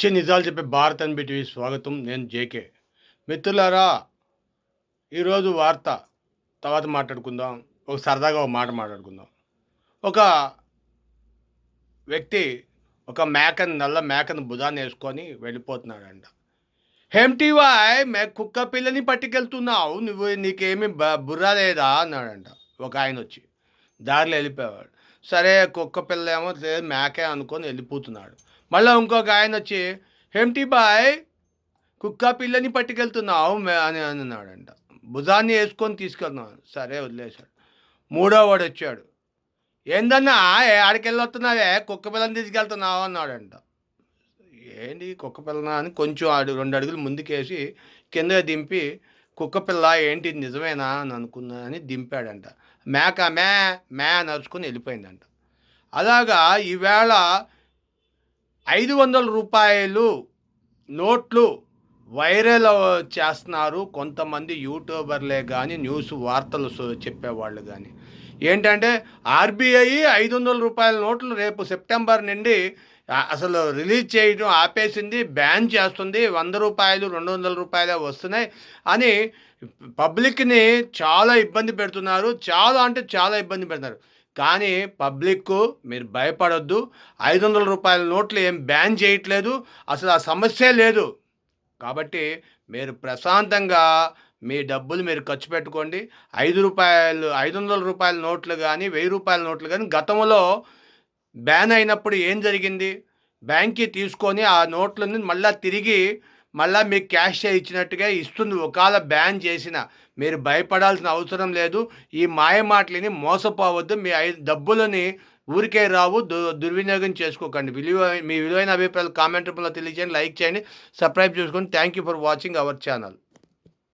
వచ్చే నిజాలు చెప్పే భారత్ అన్బిటివి స్వాగతం నేను జేకే. మిత్రులారా ఈరోజు వార్త తర్వాత మాట్లాడుకుందాం. ఒక సరదాగా ఒక మాట మాట్లాడుకుందాం. ఒక వ్యక్తి ఒక మేకను నల్ల మేకను భుజాన్ని వేసుకొని వెళ్ళిపోతున్నాడంట. హెమ్టీవాయ్ మే కుక్క పిల్లని పట్టుకెళ్తున్నావు. నువ్వు నీకేమి బ- బుర్ర లేదా? అన్నాడంట. ఒక ఆయన వచ్చి దారిలో వెళ్ళిపోయాడు సరే కుక్క పిల్ల ఏమో లేదు మేకే అనుకొని వెళ్ళిపోతున్నాడు. మళ్ళీ ఇంకొక ఆయన వచ్చి హెమ్టీ బాయ్ కుక్క పిల్లని పట్టుకెళ్తున్నావు మే- అని అన్నాడంట. భుజాన్ని వేసుకొని తీసుకెళ్తున్నాను. సరే వదిలేశాడు. మూడో వాడు వచ్చాడు. ఏందన్నా ఏ ఆడికి వెళ్ళొస్తున్నావే కుక్క పిల్లని తీసుకెళ్తున్నావు అన్నాడంట. ఏంటి కుక్క పిల్లన? అని కొంచెం ఆడు రెండు అడుగులు ముందుకేసి కింద దింపి కుక్క పిల్ల ఏంటి నిజమేనా అని అనుకున్నా అని దింపాడంట. మేక మే మే అని వెళ్ళిపోయిందంట. అలాగా ఈవేళ ఐదు వందల రూపాయలు నోట్లు వైరల్ చేస్తున్నారు కొంతమంది యూట్యూబర్లే కానీ న్యూస్ వార్తలు చెప్పేవాళ్ళు కానీ ఏంటంటే ఆర్బీఐ ఐదు వందల రూపాయల నోట్లు రేపు సెప్టెంబర్ నుండి అసలు రిలీజ్ చేయడం ఆపేసింది బ్యాన్ చేస్తుంది. వంద రూపాయలు రెండు వందల రూపాయలే వస్తున్నాయి అని పబ్లిక్ని చాలా ఇబ్బంది పెడుతున్నారు. చాలా అంటే చాలా ఇబ్బంది పెడుతున్నారు. కానీ పబ్లిక్ మీరు భయపడొద్దు. ఐదు వందల రూపాయల నోట్లు ఏం బ్యాన్ చేయట్లేదు. అసలు ఆ సమస్య లేదు. కాబట్టి మీరు ప్రశాంతంగా మీ డబ్బులు మీరు ఖర్చు పెట్టుకోండి. ఐదు రూపాయలు ఐదు వందల రూపాయల నోట్లు కానీ వెయ్యి రూపాయల నోట్లు కానీ గతంలో బ్యాన్ అయినప్పుడు ఏం జరిగింది? బ్యాంక్కి తీసుకొని ఆ నోట్లని మళ్ళీ తిరిగి మళ్ళీ మీకు క్యాష్ ఇచ్చినట్టుగా ఇస్తుంది. ఒకవేళ బ్యాన్ చేసిన మీరు భయపడాల్సిన అవసరం లేదు. ఈ మాయ మాటలని మోసపోవద్దు. మీ ఐదు డబ్బులని ఊరికే రావు. దు దుర్వినియోగం చేసుకోకండి. విలువ మీ విలువైన అభిప్రాయాలు కామెంట్ రూపంలో తెలియజేయండి. లైక్ చేయండి. సబ్స్క్రైబ్ చేసుకోండి thank you for watching our channel.